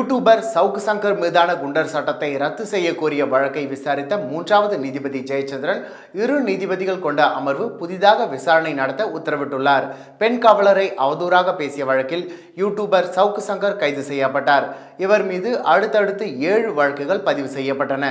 YouTuber Savukku Shankar மீதான குண்டர் சட்டத்தை ரத்து செய்ய கோரிய வழக்கை விசாரித்த மூன்றாவது நீதிபதி ஜெயச்சந்திரன் இரு நீதிபதிகள் கொண்ட அமர்வு புதிதாக விசாரணை நடத்த உத்தரவிட்டுள்ளார். பெண் காவலரை அவதூறாக பேசிய வழக்கில் யூடியூபர் சவுக்கு சங்கர் கைது செய்யப்பட்டார். இவர் மீது அடுத்தடுத்து ஏழு வழக்குகள் பதிவு செய்யப்பட்டன.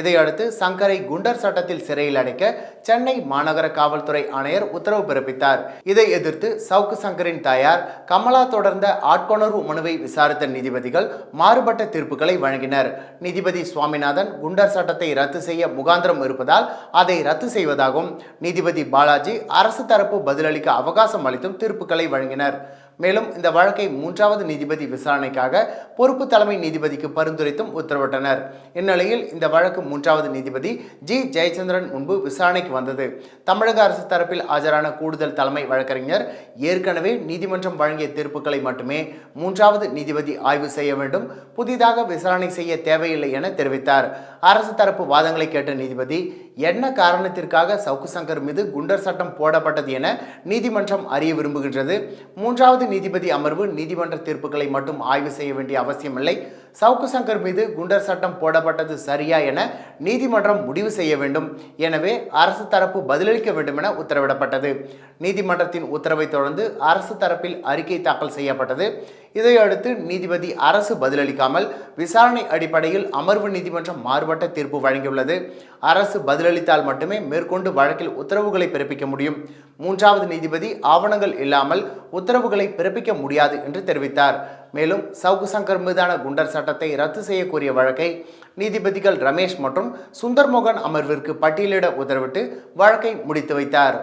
இதையடுத்து சங்கரை குண்டர் சட்டத்தில் சிறையில் அடைக்க சென்னை மாநகர காவல்துறை ஆணையர் உத்தரவு பிறப்பித்தார். இதை எதிர்த்து சவுக்கு சங்கரின் தாயார் கமலா தொடர்ந்த ஆட்கொணர்வு மனுவை விசாரித்த நீதிபதிகள் மாறுபட்ட தீர்ப்புகளை வழங்கினர். நீதிபதி சுவாமிநாதன் குண்டர் சட்டத்தை ரத்து செய்ய முகாந்திரம் இருப்பதால் அதை ரத்து செய்வதாகவும் நீதிபதி பாலாஜி அரசு தரப்பு பதிலளிக்க அவகாசம் அளித்தும் தீர்ப்புகளை வழங்கினர். மேலும் இந்த வழக்கை மூன்றாவது நீதிபதி விசாரணைக்காக பொறுப்பு தலைமை நீதிபதிக்கு பரிந்துரைத்தும் உத்தரவிட்டனர். இந்நிலையில் இந்த வழக்கு மூன்றாவது நீதிபதி ஜி. ஜெயச்சந்திரன் முன்பு விசாரணைக்கு வந்தது. தமிழக அரசு தரப்பில் ஆஜரான கூடுதல் தலைமை வழக்கறிஞர் ஏற்கனவே நீதிமன்றம் வழங்கிய தீர்ப்புகளை மட்டுமே மூன்றாவது நீதிபதி ஆய்வு செய்ய வேண்டும் புதிதாக விசாரணை செய்ய தேவையில்லை என தெரிவித்தார். அரசு தரப்பு வாதங்களை கேட்ட நீதிபதி என்ன காரணத்திற்காக சவுக்கு சங்கர் மீது குண்டர் சட்டம் போடப்பட்டது என நீதிமன்றம் அறிய விரும்புகின்றது. மூன்றாவது நீதிபதி அமர்வு நீதிமன்ற தீர்ப்புகளை மட்டும் ஆய்வு செய்ய வேண்டிய அவசியமில்லை. சவுக்கு சங்கர் மீது குண்டர் சட்டம் போடப்பட்டது சரியா என நீதிமன்றம் முடிவு செய்ய வேண்டும். எனவே அரசு தரப்பு பதிலளிக்க வேண்டும் என உத்தரவிடப்பட்டது. நீதிமன்றத்தின் உத்தரவை தொடர்ந்து அரசு தரப்பில் அறிக்கை தாக்கல் செய்யப்பட்டது. இதையடுத்து நீதிபதி அரசு பதிலளிக்காமல் விசாரணை அடிப்படையில் அமர்வு நீதிமன்றம் மாறுபட்ட தீர்ப்பு வழங்கியுள்ளது. அரசு பதிலளித்தால் மட்டுமே மேற்கொண்டு வழக்கில் உத்தரவுகளை பிறப்பிக்க முடியும். மூன்றாவது நீதிபதி ஆவணங்கள் இல்லாமல் உத்தரவுகளை பிறப்பிக்க முடியாது என்று தெரிவித்தார். மேலும் சவுக்கு சங்கர் மீதான குண்டர் சட்டத்தை ரத்து செய்யக்கூடிய வழக்கை நீதிபதிகள் ரமேஷ் மற்றும் சுந்தர்மோகன் அமர்விற்கு பட்டியலிட உத்தரவிட்டு வழக்கை முடித்து வைத்தார்.